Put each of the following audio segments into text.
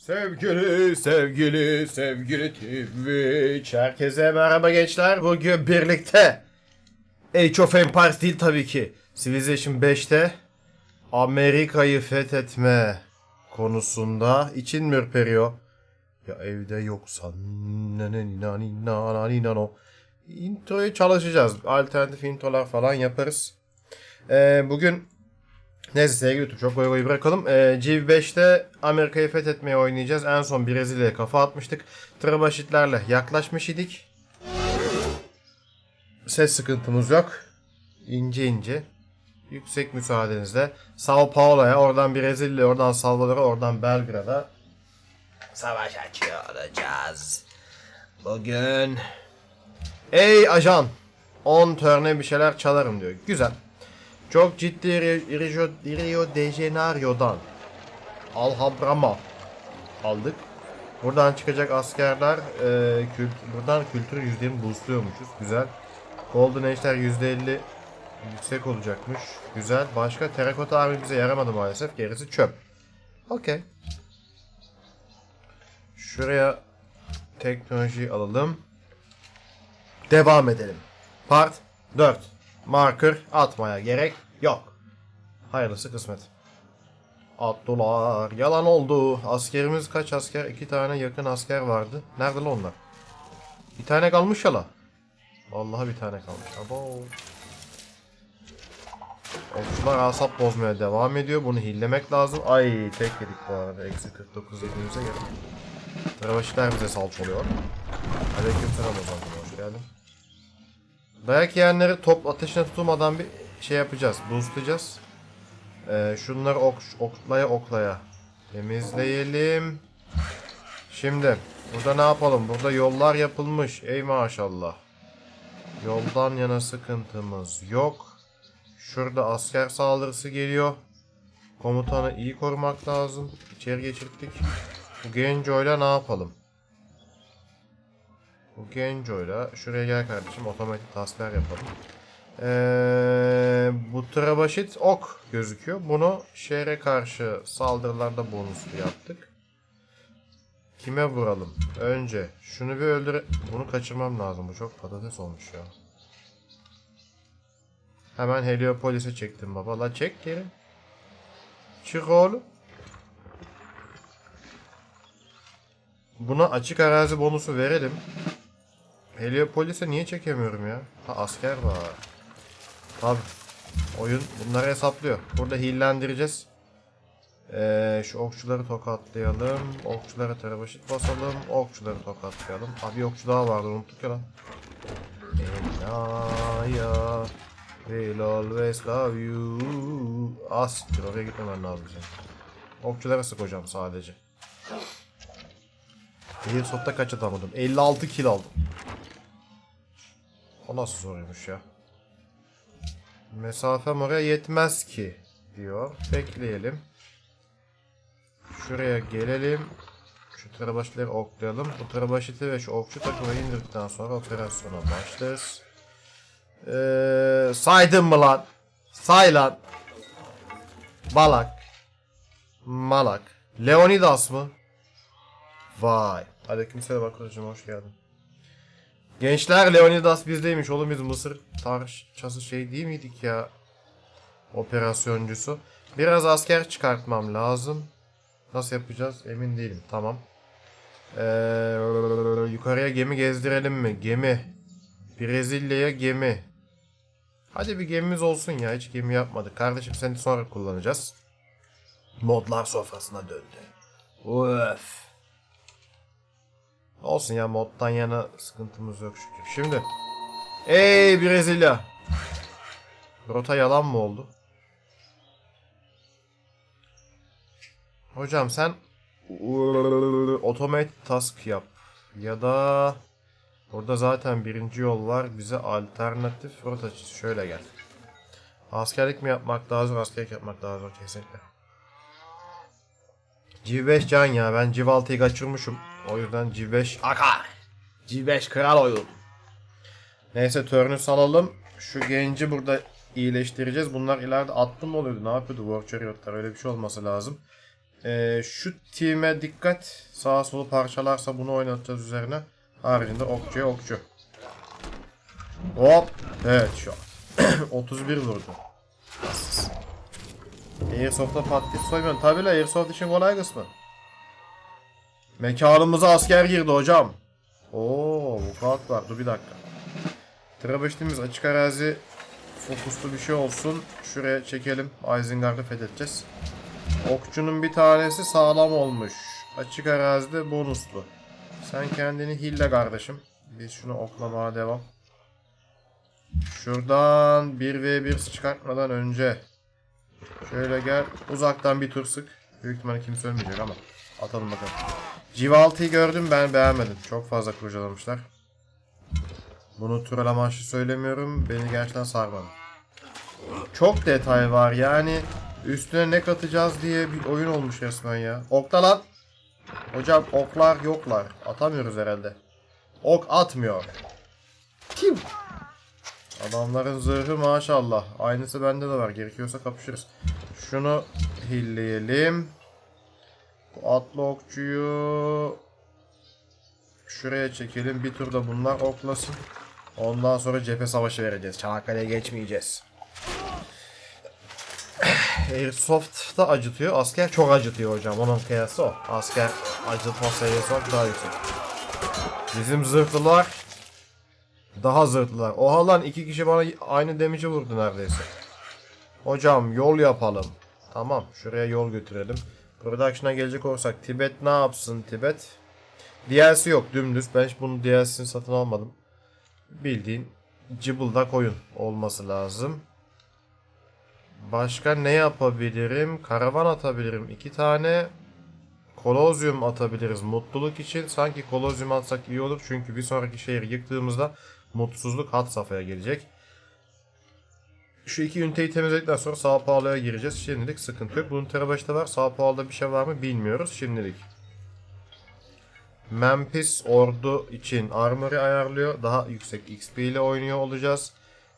Sevgili, sevgili, sevgili Twitch. Herkese merhaba gençler. Bugün birlikte Age of Empires değil tabii ki. Civilization 5'te Amerika'yı fethetme konusunda için mi ürperiyor? Ya evde yoksan o introyu çalışacağız. Alternatif introlar falan yaparız. Ee, bugün Neyse sevgili YouTube çok goy goy bırakalım. Ee, Civ 5'te Amerika'yı fethetmeye oynayacağız. En son Brezilya'ya kafa atmıştık. Trabaşitlerle yaklaşmış idik. Ses sıkıntımız yok. İnce ince. Yüksek müsaadenizle. Sao Paulo'ya, oradan Brezilya, oradan Salvador'a, oradan Belgrad'a savaş açıyor olacağız. Bugün Ey ajan 10 turne bir şeyler çalarım diyor. Güzel. Çok ciddi Rio, Rio, de Janeiro'dan Alhabrama aldık. Buradan çıkacak askerler e, kült, buradan kültür %20 boostluyormuşuz. Güzel. Golden Age'ler %50 yüksek olacakmış. Güzel. Başka terakota army bize yaramadı maalesef. Gerisi çöp. Okey. Şuraya teknoloji alalım. Devam edelim. Part 4. Marker atmaya gerek yok. Hayırlısı kısmet. Attılar. Yalan oldu. Askerimiz kaç asker? İki tane yakın asker vardı. Nerede onlar? Bir tane kalmış ya la. Vallahi bir tane kalmış. Abo. Okçular asap bozmaya devam ediyor. Bunu hillemek lazım. Ay tek yedik bu arada. Eksi 49 yediğimize göre. Travaşiler bize salçalıyor. Aleyküm selam. Dayak yiyenleri top ateşine tutulmadan bir şey yapacağız. Boostlayacağız. Ee, şunları ok, oklaya oklaya temizleyelim. Şimdi burada ne yapalım? Burada yollar yapılmış. Ey maşallah. Yoldan yana sıkıntımız yok. Şurada asker saldırısı geliyor. Komutanı iyi korumak lazım. İçeri geçirttik. Bu Genco'yla ne yapalım? Bu Genco'yla şuraya gel kardeşim otomatik taslar yapalım. Ee, bu Trabaşit ok gözüküyor. Bunu şehre karşı saldırılarda bonuslu yaptık. Kime vuralım? Önce şunu bir öldür... Bunu kaçırmam lazım. Bu çok patates olmuş ya. Hemen Heliopolis'e çektim baba. La çek geri. Çık oğlum. Buna açık arazi bonusu verelim. Heliopolis'e niye çekemiyorum ya? Ha asker var. Tabi. Oyun bunları hesaplıyor. Burada hillendireceğiz. Ee, şu okçuları tokatlayalım. Okçulara terabaşit basalım. Okçuları tokatlayalım. Abi okçu daha vardı unuttuk ya lan. Enaya Will always love you. Ah siktir oraya gitmemen lazım senin. Okçulara sık hocam sadece. Bir sotta kaç atamadım? 56 kill aldım. O nasıl soruymuş ya? Mesafem oraya yetmez ki diyor. Bekleyelim. Şuraya gelelim. Şu tarabaşları oklayalım. Bu tarabaşiti ve şu okçu takımı indirdikten sonra operasyona başlarız. Ee, saydın mı lan? Say lan. Balak. Malak. Leonidas mı? Vay. Aleykümselam arkadaşım hoş geldin. Gençler Leonidas bizdeymiş. Oğlum biz Mısır tarihçası şey değil miydik ya? Operasyoncusu. Biraz asker çıkartmam lazım. Nasıl yapacağız emin değilim. Tamam. Ee, yukarıya gemi gezdirelim mi? Gemi. Brezilya'ya gemi. Hadi bir gemimiz olsun ya. Hiç gemi yapmadık. Kardeşim seni sonra kullanacağız. Modlar sofrasına döndü. Öf. Olsun ya moddan yana sıkıntımız yok şükür. Şimdi. Ey Brezilya. Rota yalan mı oldu? Hocam sen automate task yap. Ya da burada zaten birinci yol var. Bize alternatif rota çiz. Şöyle gel. Askerlik mi yapmak daha zor, askerlik yapmak daha zor kesinlikle. Civ 5 can ya. Ben Civ 6'yı kaçırmışım. O yüzden Civ 5 akar. Civ 5 kral oyun. Neyse turnü salalım. Şu genci burada iyileştireceğiz. Bunlar ileride attı mı oluyordu? Ne yapıyordu? War Chariot'lar öyle bir şey olması lazım. Ee, şu team'e dikkat. Sağa solu parçalarsa bunu oynatacağız üzerine. Haricinde okçuya okçu. Hop. Evet şu an. 31 vurdu. Airsoft'ta patates soymuyorsun. Tabi la Airsoft için kolay kısmı. Mekanımıza asker girdi hocam. Oo, bu kağıt var. Dur bir dakika. Trabeştiğimiz açık arazi fokuslu bir şey olsun. Şuraya çekelim. Isengard'ı fethedeceğiz. Okçunun bir tanesi sağlam olmuş. Açık arazide bonuslu. Sen kendini hille kardeşim. Biz şunu oklamaya devam. Şuradan 1v1 çıkartmadan önce şöyle gel uzaktan bir tur sık. Büyük ihtimalle kimse ölmeyecek ama atalım bakalım. Civaltı'yı gördüm ben beğenmedim. Çok fazla kurcalamışlar. Bunu troll amaçlı söylemiyorum. Beni gerçekten sarmadı. Çok detay var yani. Üstüne ne katacağız diye bir oyun olmuş resmen ya. Okta lan. Hocam oklar yoklar. Atamıyoruz herhalde. Ok atmıyor. Kim? Adamların zırhı maşallah. Aynısı bende de var. Gerekiyorsa kapışırız. Şunu hilleyelim. Atlı okçuyu şuraya çekelim. Bir turda bunlar oklasın. Ondan sonra cephe savaşı vereceğiz. Çanakkale'ye geçmeyeceğiz. Airsoft da acıtıyor. Asker çok acıtıyor hocam. Onun kıyası o. Asker acıtma seviyesi olarak daha yüksek. Bizim zırhlılar daha zırhlılar. Oha lan iki kişi bana aynı damage'i vurdu neredeyse. Hocam yol yapalım. Tamam şuraya yol götürelim. Production'a gelecek olursak Tibet ne yapsın Tibet? DLC yok dümdüz. Ben hiç bunun DLC'sini satın almadım. Bildiğin cıbıldak oyun olması lazım. Başka ne yapabilirim? Karavan atabilirim. iki tane kolozyum atabiliriz mutluluk için. Sanki kolozyum atsak iyi olur. Çünkü bir sonraki şehri yıktığımızda mutsuzluk hat safhaya gelecek. Şu iki üniteyi temizledikten sonra Sao Paulo'ya gireceğiz. Şimdilik sıkıntı yok. Bunun terabaşta var. Sao Paulo'da bir şey var mı bilmiyoruz şimdilik. Memphis ordu için armory ayarlıyor. Daha yüksek XP ile oynuyor olacağız.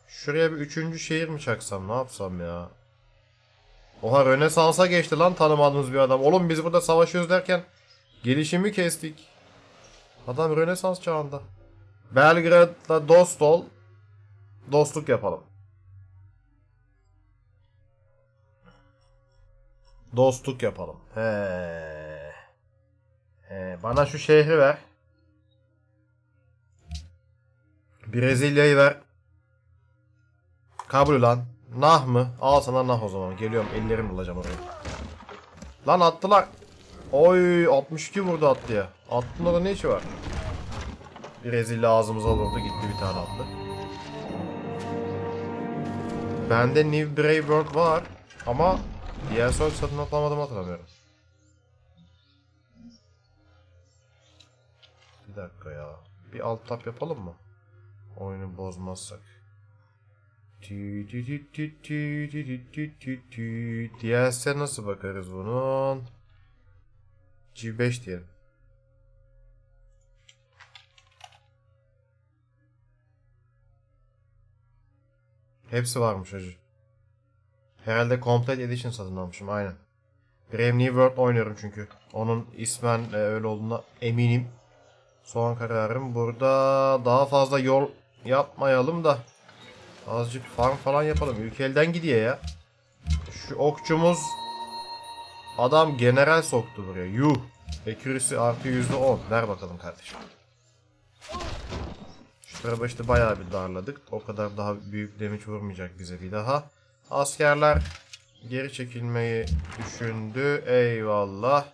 Şuraya bir üçüncü şehir mi çaksam? Ne yapsam ya? Oha Rönesans'a geçti lan tanımadığımız bir adam. Oğlum biz burada savaşıyoruz derken gelişimi kestik. Adam Rönesans çağında. Belgrad'la dost ol. Dostluk yapalım. Dostluk yapalım. He. He. Bana şu şehri ver. Brezilya'yı ver. Kabul lan. Nah mı? Al sana nah o zaman. Geliyorum ellerim bulacağım oraya. Lan attılar. Oy 62 vurdu atlıya. Atlında da ne işi var? Brezilya ağzımıza vurdu gitti bir tane atlı. Bende New Brave World var ama diğer soy satın alamadım hatırlamıyorum. Bir dakika ya. Bir alt tap yapalım mı? Oyunu bozmazsak. DLS'e nasıl bakarız bunun? G5 diyelim. Hepsi varmış hacı. Herhalde Complete Edition satın almışım aynen. Brave New World oynuyorum çünkü. Onun ismen e, öyle olduğuna eminim. Son kararım burada daha fazla yol yapmayalım da Azıcık farm falan yapalım. Ülke elden gidiyor ya. Şu okçumuz adam general soktu buraya. Yuh. Accuracy artı %10. Ver bakalım kardeşim. Şu tarafa işte bayağı bir darladık. O kadar daha büyük damage vurmayacak bize bir daha. Askerler geri çekilmeyi düşündü. Eyvallah.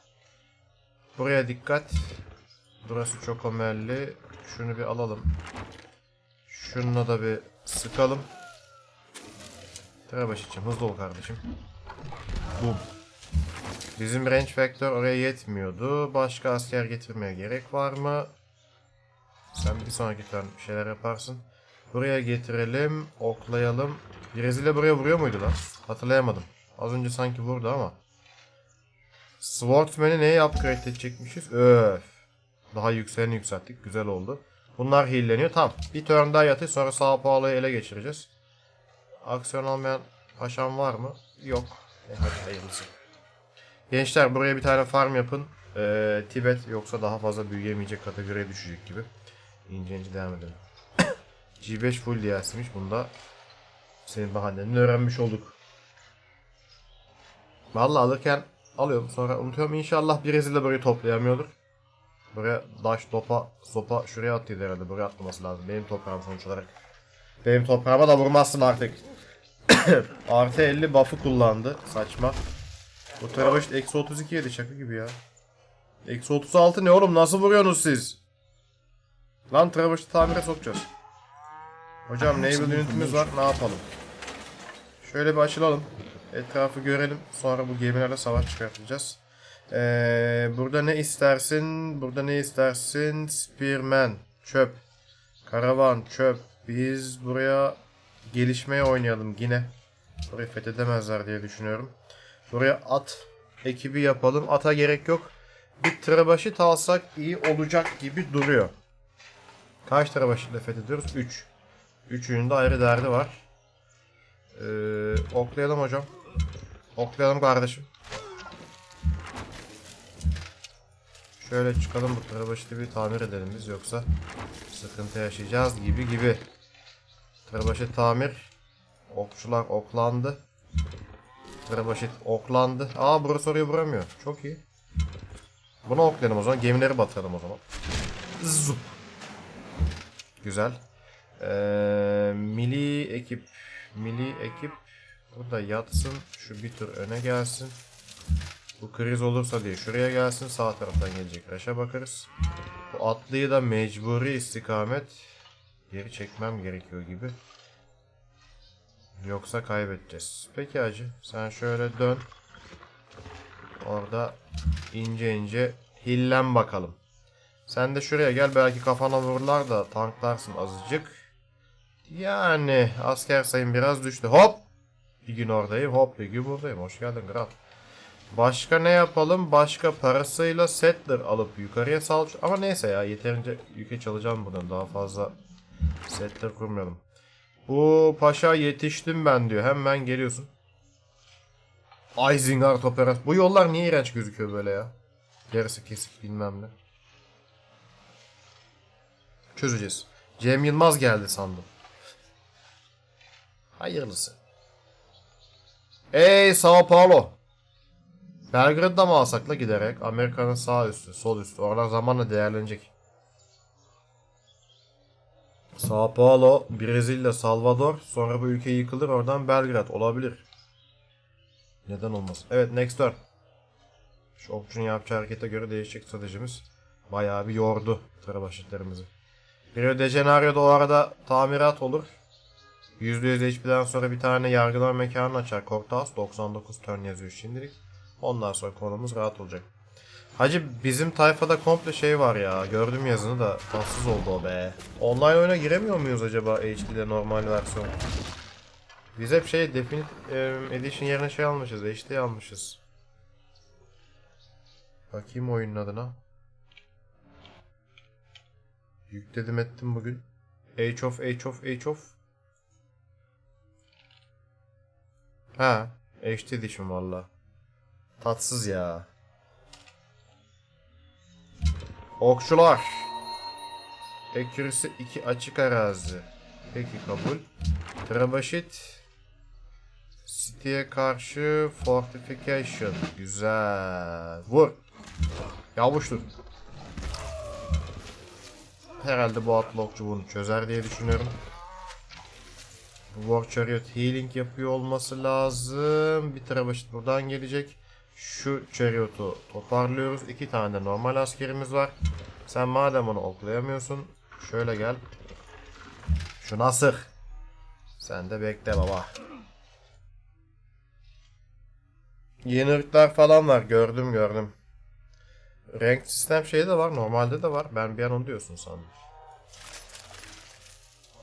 Buraya dikkat. Burası çok omelli. Şunu bir alalım. Şununla da bir sıkalım. Terabaş için hızlı ol kardeşim. Boom. Bizim range factor oraya yetmiyordu. Başka asker getirmeye gerek var mı? Sen bir sonraki turn bir şeyler yaparsın. Buraya getirelim. Oklayalım. Brezilya buraya vuruyor muydu lan? Hatırlayamadım. Az önce sanki vurdu ama. Swordsman'i neye upgrade edecekmişiz? Öf. Daha yükseleni yükselttik. Güzel oldu. Bunlar healleniyor. Tamam. Bir turn daha yatır. Sonra Sao Paulo'yu ele geçireceğiz. Aksiyon almayan paşam var mı? Yok. E hadi hayırlısı. Gençler buraya bir tane farm yapın. Ee, Tibet yoksa daha fazla büyüyemeyecek kategoriye düşecek gibi. İnce ince devam edelim. G5 full DLC'miş. Bunda senin bahanenini öğrenmiş olduk. Vallahi alırken alıyorum sonra unutuyorum. İnşallah bir rezil de burayı toplayamıyordur. Buraya daş, topa, sopa şuraya attıydı herhalde. Buraya atlaması lazım. Benim toprağım sonuç olarak. Benim toprağıma da vurmazsın artık. Artı 50 buff'ı kullandı. Saçma. Bu tarafa işte eksi 32 yedi şaka gibi ya. Eksi 36 ne oğlum nasıl vuruyorsunuz siz? Lan Travaş'ı tamire sokacağız. Hocam naval unitimiz var ne yapalım? Şöyle bir açılalım. Etrafı görelim. Sonra bu gemilerle savaş çıkartacağız. Ee, burada ne istersin? Burada ne istersin? Spearman. Çöp. Karavan. Çöp. Biz buraya gelişmeye oynayalım yine. Burayı fethedemezler diye düşünüyorum. Buraya at ekibi yapalım. Ata gerek yok. Bir tırabaşı alsak iyi olacak gibi duruyor. Kaç tırabaşıyla fethediyoruz? 3. Üçünün de ayrı derdi var. Ee, oklayalım hocam. Oklayalım kardeşim. Şöyle çıkalım bu tırabaşı bir tamir edelim biz yoksa sıkıntı yaşayacağız gibi gibi. Tırabaşı tamir. Okçular oklandı. Tırabaşı oklandı. Aa burası oraya vuramıyor. Çok iyi. Bunu oklayalım o zaman. Gemileri batıralım o zaman. Zup. Güzel. Ee, mili ekip. Mili ekip. Burada yatsın. Şu bir tur öne gelsin. Bu kriz olursa diye şuraya gelsin. Sağ taraftan gelecek. Raş'a bakarız. Bu atlıyı da mecburi istikamet. Geri çekmem gerekiyor gibi. Yoksa kaybedeceğiz. Peki hacı. Sen şöyle dön. Orada ince ince hillen bakalım. Sen de şuraya gel belki kafana vururlar da tanklarsın azıcık. Yani asker sayım biraz düştü. Hop! Bir gün oradayım hop bir gün buradayım. Hoş geldin kral. Başka ne yapalım? Başka parasıyla settler alıp yukarıya sal. Ama neyse ya yeterince yüke çalacağım buradan. Daha fazla settler kurmayalım. Bu paşa yetiştim ben diyor. Hemen geliyorsun. Isengard operası. Bu yollar niye iğrenç gözüküyor böyle ya? Yarısı kesik bilmem ne. Çözeceğiz. Cem Yılmaz geldi sandım. Hayırlısı. Ey Sao Paulo. Belgrad'da mı alsak la giderek? Amerika'nın sağ üstü, sol üstü. Oralar zamanla değerlenecek. Sao Paulo, Brezilya, Salvador. Sonra bu ülke yıkılır. Oradan Belgrad olabilir. Neden olmasın? Evet next turn. Şu okçunun yapacağı harekete göre değişecek stratejimiz. Bayağı bir yordu tarabaşitlerimizi. Rio de Janeiro'da o arada tamirat olur. %100 HP'den sonra bir tane yargılama mekanı açar. Cortas 99 turn yazıyor şimdilik. Ondan sonra konumuz rahat olacak. Hacı bizim tayfada komple şey var ya. Gördüm yazını da tatsız oldu o be. Online oyuna giremiyor muyuz acaba HD ile normal versiyon? Biz hep şey Definitive Edition yerine şey almışız. HD almışız. Bakayım oyunun adına. Yükledim ettim bugün. Age of Age of Age of. Ha, HD Edition valla. Tatsız ya. Okçular. Ekürüsü 2 açık arazi. Peki kabul. Trabaşit. City'ye karşı fortification. Güzel. Vur. Yavuştur. Herhalde bu atlı okçu bunu çözer diye düşünüyorum. War Chariot healing yapıyor olması lazım. Bir trabaşit buradan gelecek. Şu Chariot'u toparlıyoruz. İki tane de normal askerimiz var. Sen madem onu oklayamıyorsun. Şöyle gel. Şuna sık. Sen de bekle baba. Yeni ırklar falan var. Gördüm gördüm. Renk sistem şeyde de var. Normalde de var. Ben bir an onu diyorsun sandım.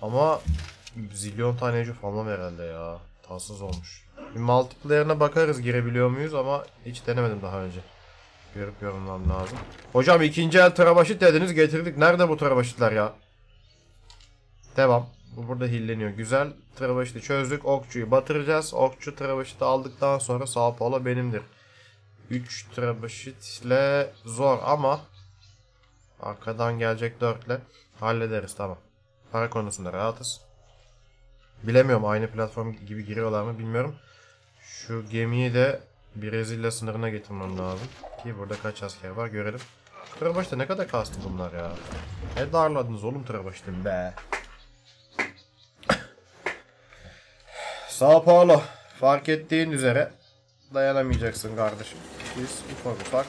Ama zilyon tane ece falan herhalde ya. Tatsız olmuş. Bir multiplayer'ına bakarız girebiliyor muyuz ama hiç denemedim daha önce. Görüp yorumlam lazım. Hocam ikinci el tarabaşit dediniz getirdik. Nerede bu tarabaşitler ya? Devam. Bu burada hilleniyor. Güzel. Tarabaşiti çözdük. Okçuyu batıracağız. Okçu tarabaşiti aldıktan sonra Sao Paulo benimdir. 3 trebuchetle zor ama arkadan gelecek 4 ile hallederiz tamam. Para konusunda rahatız. Bilemiyorum aynı platform gibi giriyorlar mı bilmiyorum. Şu gemiyi de Brezilya sınırına getirmem lazım. Ki burada kaç asker var görelim. Tırbaş'ta ne kadar kastı bunlar ya. Ne darladınız oğlum Tırbaş'tan be. Sao Paulo. Fark ettiğin üzere dayanamayacaksın kardeşim. Biz ufak ufak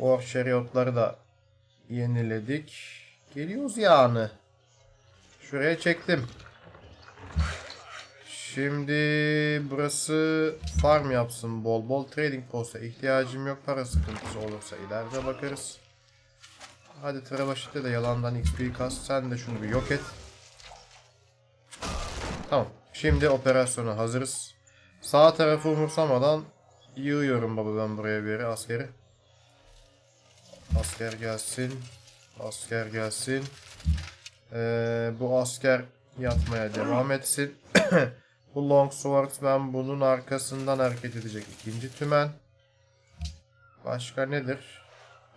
o şeriotları da yeniledik. Geliyoruz yani. Şuraya çektim. Şimdi burası farm yapsın bol bol trading post'a ihtiyacım yok para sıkıntısı olursa ileride bakarız. Hadi Travaşit'te de yalandan XP kas sen de şunu bir yok et. Tamam şimdi operasyona hazırız. Sağ tarafı umursamadan yığıyorum baba ben buraya bir yere askeri. Asker gelsin. Asker gelsin. Ee, bu asker yatmaya devam etsin. bu Longswordman bunun arkasından hareket edecek ikinci tümen. Başka nedir?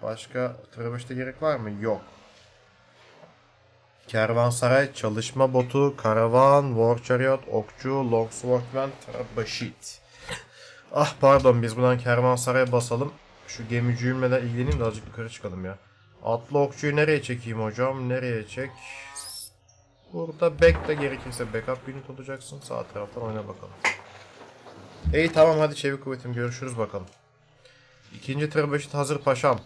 Başka Travaş'ta gerek var mı? Yok. Kervansaray, çalışma botu, karavan, war chariot, okçu, longswordman, Trabashit. ah pardon biz buradan kervansaraya basalım. Şu de ilgileneyim de azıcık yukarı çıkalım ya. Atlı okçuyu nereye çekeyim hocam? Nereye çek? Burada back de gerekirse backup unit olacaksın. Sağ taraftan oyna bakalım. İyi tamam hadi çevik kuvvetim görüşürüz bakalım. İkinci tırbaşıt hazır paşam.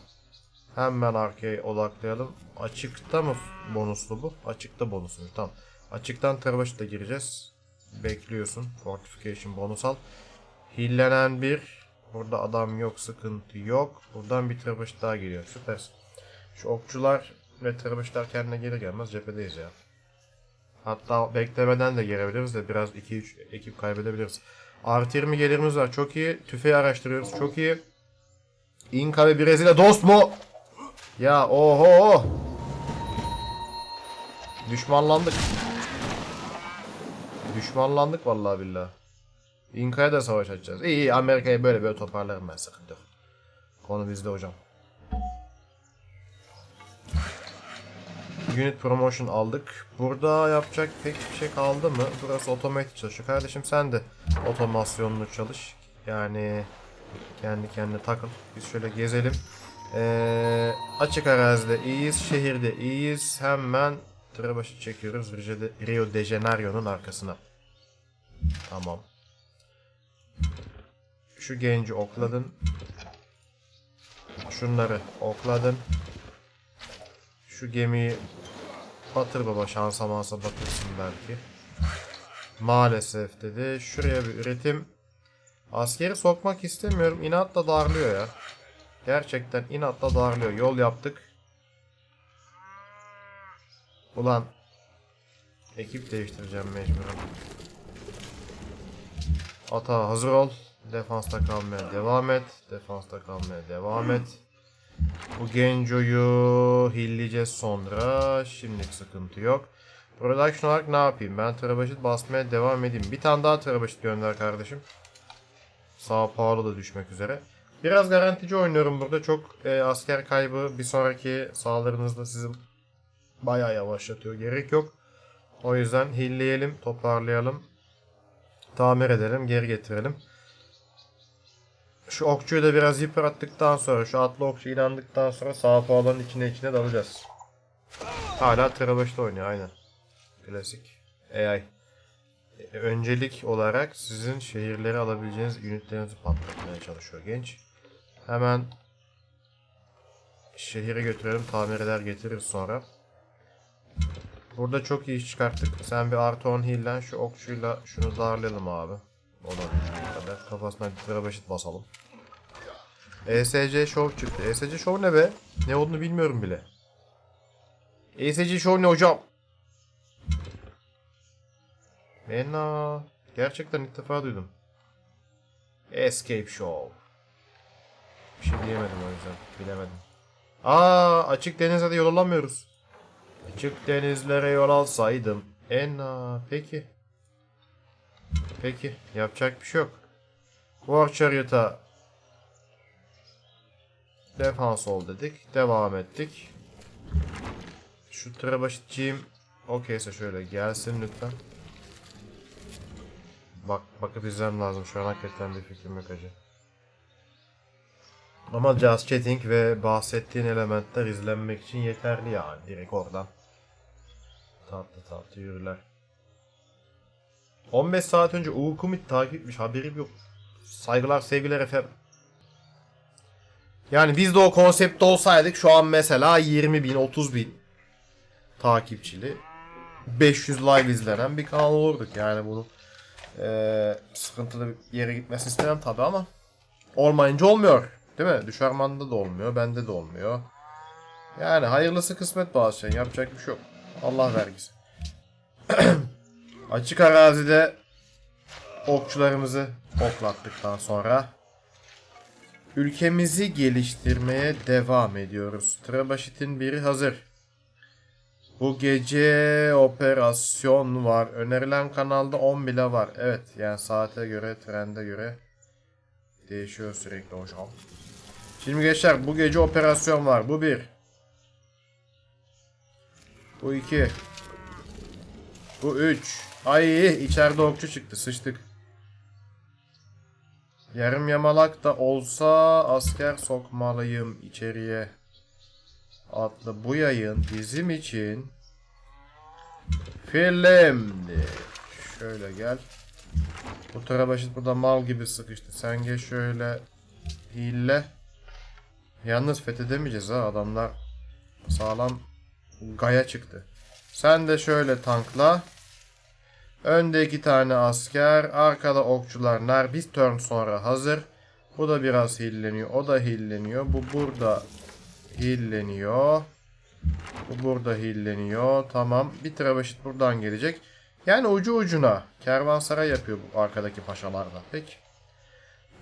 Hemen arkaya odaklayalım. Açıkta mı bonuslu bu? Açıkta bonuslu. Tamam. Açıktan tırbaşıta gireceğiz. Bekliyorsun. Fortification bonus al. Hillenen bir. Burada adam yok. Sıkıntı yok. Buradan bir tırbaşıt daha geliyor. Süpersin. Şu okçular ve tırbaşıtlar kendine geri gelmez. Cephedeyiz ya. Hatta beklemeden de gelebiliriz de biraz 2-3 ekip kaybedebiliriz. Artı 20 gelirimiz var. Çok iyi. Tüfeği araştırıyoruz. Çok iyi. İnka ve Brezilya dost mu? Ya oho. Düşmanlandık. Düşmanlandık vallahi billahi. İnka'ya da savaş açacağız. İyi iyi Amerika'yı böyle böyle toparlarım ben sıkıntı yok. Konu bizde hocam. Unit promotion aldık. Burada yapacak pek bir şey kaldı mı? Burası otomatik çalışıyor. Kardeşim sen de otomasyonunu çalış. Yani kendi kendine takıl. Biz şöyle gezelim. Ee, açık arazide iyiyiz. Şehirde iyiyiz. Hemen tırabaşı çekiyoruz. Rio de Janeiro'nun arkasına. Tamam. Şu genci okladın. Şunları okladın. Şu gemiyi batır baba şansa mansa batırsın belki. Maalesef dedi. Şuraya bir üretim. Askeri sokmak istemiyorum. İnatla darlıyor ya. Gerçekten inatla darlıyor. Yol yaptık. Ulan. Ekip değiştireceğim mecburen. Ata hazır ol. Defansta kalmaya devam et. Defansta kalmaya devam et. Bu Genco'yu hilleyeceğiz sonra. Şimdilik sıkıntı yok. Production olarak ne yapayım? Ben Terabaşit basmaya devam edeyim. Bir tane daha Terabaşit gönder kardeşim. Sao Paulo da düşmek üzere. Biraz garantici oynuyorum burada. Çok e, asker kaybı bir sonraki saldırınızda sizin bayağı yavaşlatıyor. Gerek yok. O yüzden hilleyelim, toparlayalım. Tamir edelim, geri getirelim. Şu okçuyu da biraz yıprattıktan sonra, şu atlı okçu inandıktan sonra Sao Paulo'nun içine içine dalacağız. Hala Terabaş'ta oynuyor aynen. Klasik. AI. E, Öncelik olarak sizin şehirleri alabileceğiniz ünitlerinizi patlatmaya çalışıyor genç. Hemen şehire götürelim tamir eder getiririz sonra. Burada çok iyi iş çıkarttık. Sen bir artı 10 hillen şu okçuyla şunu darlayalım abi. Olabildiği kadar. Kafasına bir terabaşit basalım. ESC Show çıktı. ESC Show ne be? Ne olduğunu bilmiyorum bile. ESC Show ne hocam? Ena. Gerçekten ilk defa duydum. Escape Show. Bir şey diyemedim o yüzden. Bilemedim. Aa açık denize de yol alamıyoruz. Açık denizlere yol alsaydım. Ena. Peki. Peki. Yapacak bir şey yok. War Chariot'a Defans ol dedik. Devam ettik. Şu Trabaşitçiyim. Okeyse şöyle gelsin lütfen. Bak bakıp izlem lazım. Şu an hakikaten bir fikrim yok acı. Ama just chatting ve bahsettiğin elementler izlenmek için yeterli yani. Direkt oradan. Tatlı tatlı yürüler. 15 saat önce Uğur Kumit takip etmiş. Haberim yok. Saygılar sevgiler efendim. Yani biz de o konseptte olsaydık şu an mesela 20 bin 30 bin takipçili 500 live izlenen bir kanal olurduk. Yani bunu eee sıkıntılı bir yere gitmesini istemem tabi ama olmayınca olmuyor. Değil mi? Düşerman'da da olmuyor. Bende de olmuyor. Yani hayırlısı kısmet bazı şeyin. Yapacak bir şey yok. Allah vergisi. Açık arazide okçularımızı oklattıktan sonra ülkemizi geliştirmeye devam ediyoruz. Trabaşit'in biri hazır. Bu gece operasyon var. Önerilen kanalda 10 bile var. Evet yani saate göre, trende göre değişiyor sürekli hocam. Şimdi gençler bu gece operasyon var. Bu bir. Bu iki. Bu üç. Ay içeride okçu çıktı. Sıçtık. Yarım yamalak da olsa asker sokmalıyım içeriye. Adlı bu yayın bizim için filmdi. Şöyle gel. Bu tarabaşıt burada mal gibi sıkıştı. Sen geç şöyle hile. Yalnız fethedemeyeceğiz ha adamlar sağlam gaya çıktı. Sen de şöyle tankla. Önde iki tane asker, arkada okçular nar bir turn sonra hazır. Bu da biraz hilleniyor, o da hilleniyor. Bu burada hilleniyor. Bu burada hilleniyor. Tamam. Bir trabaşit buradan gelecek. Yani ucu ucuna kervansaray yapıyor bu arkadaki paşalarda. Peki.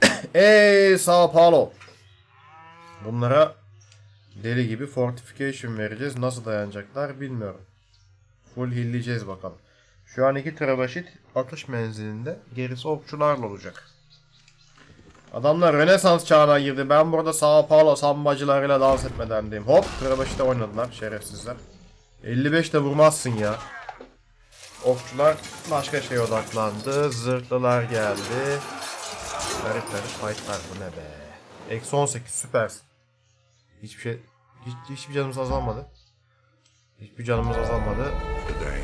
Ey Sao Paulo. Bunlara deli gibi fortification vereceğiz. Nasıl dayanacaklar bilmiyorum. Full hilleyeceğiz bakalım. Şu an iki trabaşit atış menzilinde. Gerisi okçularla olacak. Adamlar Rönesans çağına girdi. Ben burada Sao Paulo sambacılarıyla dans etmedendeyim. Hop trabaşite oynadılar şerefsizler. 55 de vurmazsın ya. Okçular başka şeye odaklandı. Zırhlılar geldi. Garip garip fightlar bu ne be. Eksi 18 süpersin. Hiçbir şey hiç, hiçbir canımız azalmadı. Hiçbir canımız azalmadı.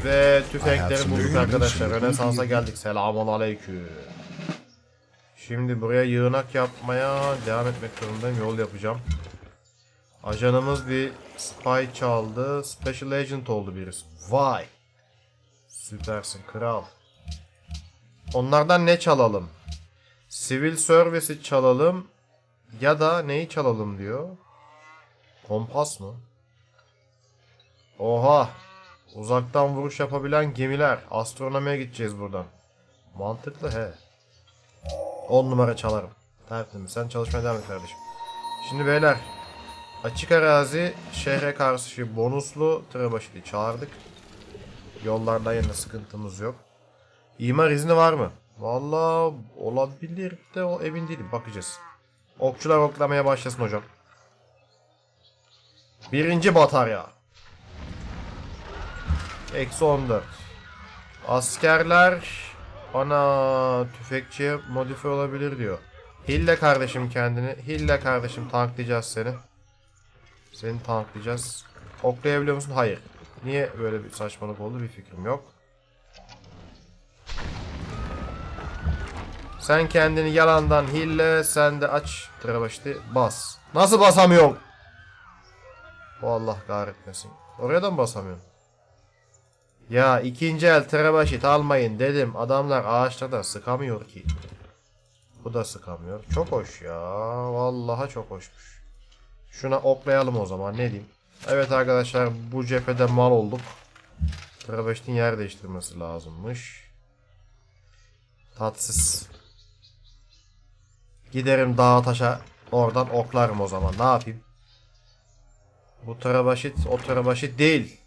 Ve tüfekleri bulduk arkadaşlar. Rönesans'a geldik. Selamun aleyküm. Şimdi buraya yığınak yapmaya devam etmek durumundayım. Yol yapacağım. Ajanımız bir spy çaldı. Special agent oldu birisi. Vay. Süpersin kral. Onlardan ne çalalım? Civil Service'i çalalım. Ya da neyi çalalım diyor. Kompas mı? Oha. Uzaktan vuruş yapabilen gemiler. Astronomiye gideceğiz buradan. Mantıklı he. 10 numara çalarım. Tertemiz. Sen çalışmaya devam et kardeşim. Şimdi beyler. Açık arazi şehre karşı bonuslu Trebaşit'i çağırdık. Yollarda yine sıkıntımız yok. İmar izni var mı? Vallahi olabilir de o emin değilim. Bakacağız. Okçular oklamaya başlasın hocam. Birinci batarya. Eksi 14. Askerler ana tüfekçiye modifiye olabilir diyor. Hille kardeşim kendini. Hille kardeşim tanklayacağız seni. Seni tanklayacağız. Oklayabiliyor musun? Hayır. Niye böyle bir saçmalık oldu bir fikrim yok. Sen kendini yalandan hille, sen de aç trabaşti bas. Nasıl basamıyorum? O Allah kahretmesin. Oraya da mı basamıyorum? Ya ikinci el trabaşit almayın dedim. Adamlar ağaçlarda sıkamıyor ki. Bu da sıkamıyor. Çok hoş ya. Vallahi çok hoşmuş. Şuna oklayalım o zaman ne diyeyim. Evet arkadaşlar bu cephede mal olduk. Trabaşit'in yer değiştirmesi lazımmış. Tatsız. Giderim dağa taşa oradan oklarım o zaman. Ne yapayım? Bu Trabaşit o Trabaşit değil.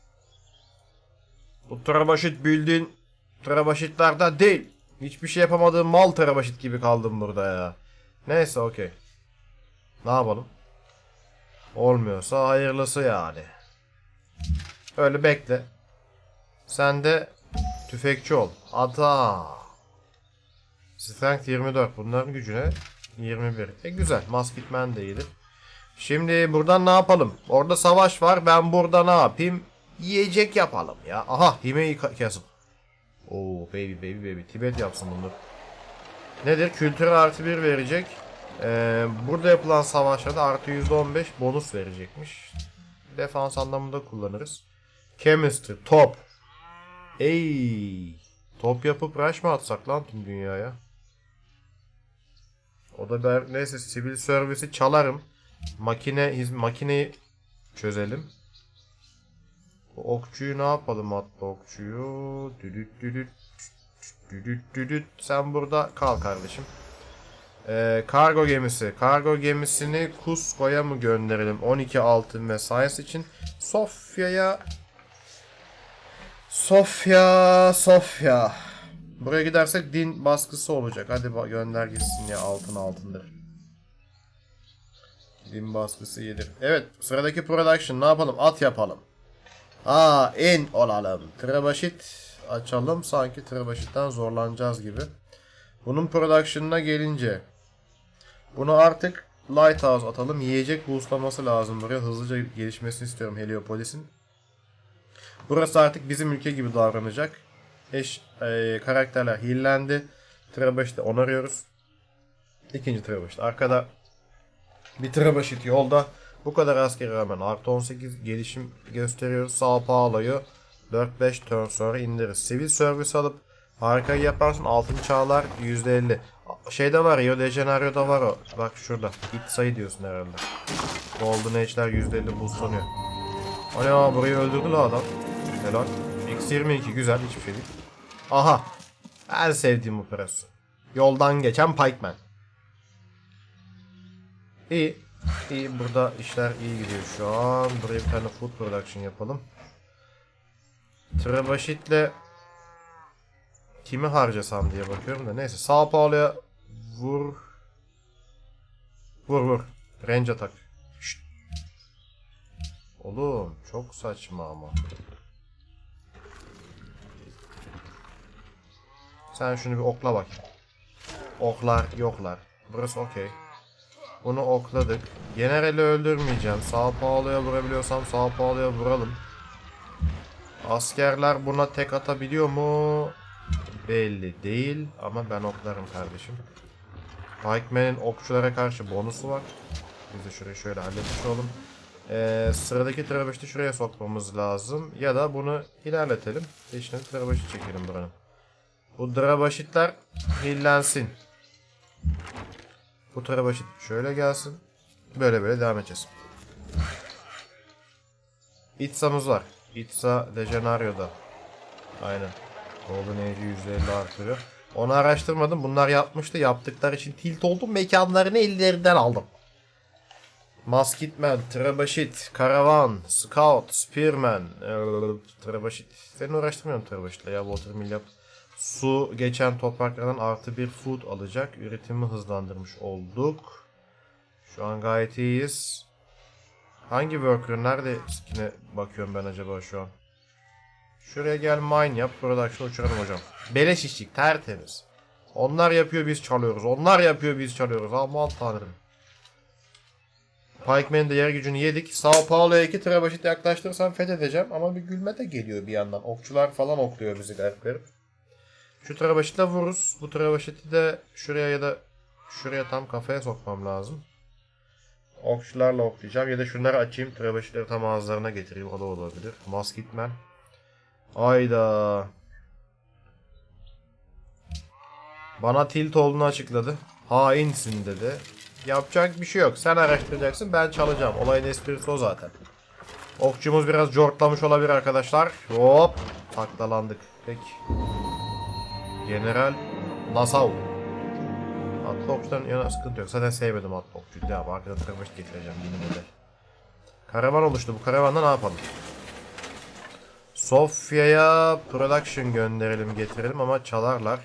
Bu Trabaşit bildiğin Trabaşitlerden değil. Hiçbir şey yapamadığım mal Trabaşit gibi kaldım burada ya. Neyse okey. Ne yapalım? Olmuyorsa hayırlısı yani. Öyle bekle. Sen de tüfekçi ol. Ata. Strength 24. Bunların gücüne 21. E güzel. Masketman de. Şimdi buradan ne yapalım? Orada savaş var. Ben burada ne yapayım? Yiyecek yapalım ya. Aha. Himeyi kesim. Oo baby baby baby. Tibet yapsın bunu. Nedir? Kültür artı 1 verecek. Ee, burada yapılan savaşlarda artı %15 bonus verecekmiş. Defans anlamında kullanırız. Chemistry. Top. Ey. Top yapıp rush mı atsak lan tüm dünyaya? O da ben neyse sivil servisi çalarım. Makine makineyi çözelim. Okçuyu ne yapalım hatta okçuyu? Düdüt düdüt düdüt düdüt. Sen burada kal kardeşim. Ee, kargo gemisi. Kargo gemisini Cusco'ya mı gönderelim? 12 altın ve science için. Sofya'ya Sofya, Sofya. Buraya gidersek din baskısı olacak. Hadi gönder gitsin ya altın altındır. Din baskısı yedir. Evet sıradaki production ne yapalım? At yapalım. Aa en olalım. Trebaşit açalım. Sanki Trebaşit'ten zorlanacağız gibi. Bunun production'ına gelince bunu artık Lighthouse atalım. Yiyecek boostlaması lazım buraya. Hızlıca gelişmesini istiyorum Heliopolis'in. Burası artık bizim ülke gibi davranacak. Eş, e, karakterler hillendi. Trebaşit'i onarıyoruz. İkinci Trebaşit arkada. Bir Trebaşit yolda. Bu kadar askere rağmen artı 18 gelişim gösteriyoruz. Sao Paulo'yu 4-5 turn sonra indiririz. Sivil servis alıp harikayı yaparsın altın çağlar %50. Şeyde var Rio de Janeiro'da var o. Bak şurada. Hit sayı diyorsun herhalde. Golden Age'ler %50 boostlanıyor. Ana burayı öldürdü la adam. Helal. X22 güzel hiçbir şey değil. Aha. En sevdiğim operasyon. Yoldan geçen Pikeman. İyi. İyi burada işler iyi gidiyor şu an. Buraya bir tane food production yapalım. Trebaşit'le kimi harcasam diye bakıyorum da neyse. Sao Paulo'ya vur. Vur vur. Range atak. Şşt. Oğlum çok saçma ama. Sen şunu bir okla bak. Oklar yoklar. Burası okey. Bunu okladık. Generali öldürmeyeceğim. Sao Paulo'ya vurabiliyorsam Sao Paulo'ya vuralım. Askerler buna tek atabiliyor mu? Belli değil. Ama ben oklarım kardeşim. Pikeman'in okçulara karşı bonusu var. Biz de şurayı şöyle halletmiş olalım. Ee, sıradaki trabaştı şuraya sokmamız lazım. Ya da bunu ilerletelim. Peşine trabaşı çekelim buranın. Bu drabaşitler hillensin. Bu trabaşit şöyle gelsin. Böyle böyle devam edeceğiz. Itza'mız var. Itza de Janario'da. Aynen. Golden Age'i %50 artırıyor. Onu araştırmadım. Bunlar yapmıştı. Yaptıkları için tilt oldum. Mekanlarını ellerinden aldım. Maskitman, Trabaşit, Karavan, Scout, Spearman, Trabaşit. Seni uğraştırmıyorum Trabaşit'le ya Watermill yap. Su geçen topraklardan artı bir food alacak. Üretimi hızlandırmış olduk. Şu an gayet iyiyiz. Hangi worker nerede skine bakıyorum ben acaba şu an? Şuraya gel mine yap. Production uçuralım hocam. Beleş işçik tertemiz. Onlar yapıyor biz çalıyoruz. Onlar yapıyor biz çalıyoruz. Aman tanrım. Pikeman'ın da yer gücünü yedik. Sao Paulo'ya iki trabaşit yaklaştırırsam fethedeceğim. Ama bir gülme de geliyor bir yandan. Okçular falan okluyor bizi garip garip. Şu trabaşitle vururuz. Bu trabaşiti de şuraya ya da şuraya tam kafaya sokmam lazım. Okçularla oklayacağım. Ya da şunları açayım. Trabaşitleri tam ağızlarına getireyim. O da olabilir. Masketman. Ayda. Bana tilt olduğunu açıkladı. Hainsin dedi. Yapacak bir şey yok. Sen araştıracaksın ben çalacağım. Olayın esprisi o zaten. Okçumuz biraz cortlamış olabilir arkadaşlar. Hop. Taklalandık. Peki. General Nassau. Atlı okçuların yanına sıkıntı yok. Zaten sevmedim atlı okçuyu. Devam. Arkadan tırmış getireceğim yeni model. Karavan oluştu. Bu karavanda ne yapalım? Sofya'ya production gönderelim getirelim ama çalarlar.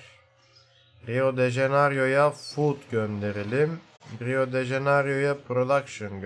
Rio de Janeiro'ya food gönderelim. Rio de Janeiro'ya production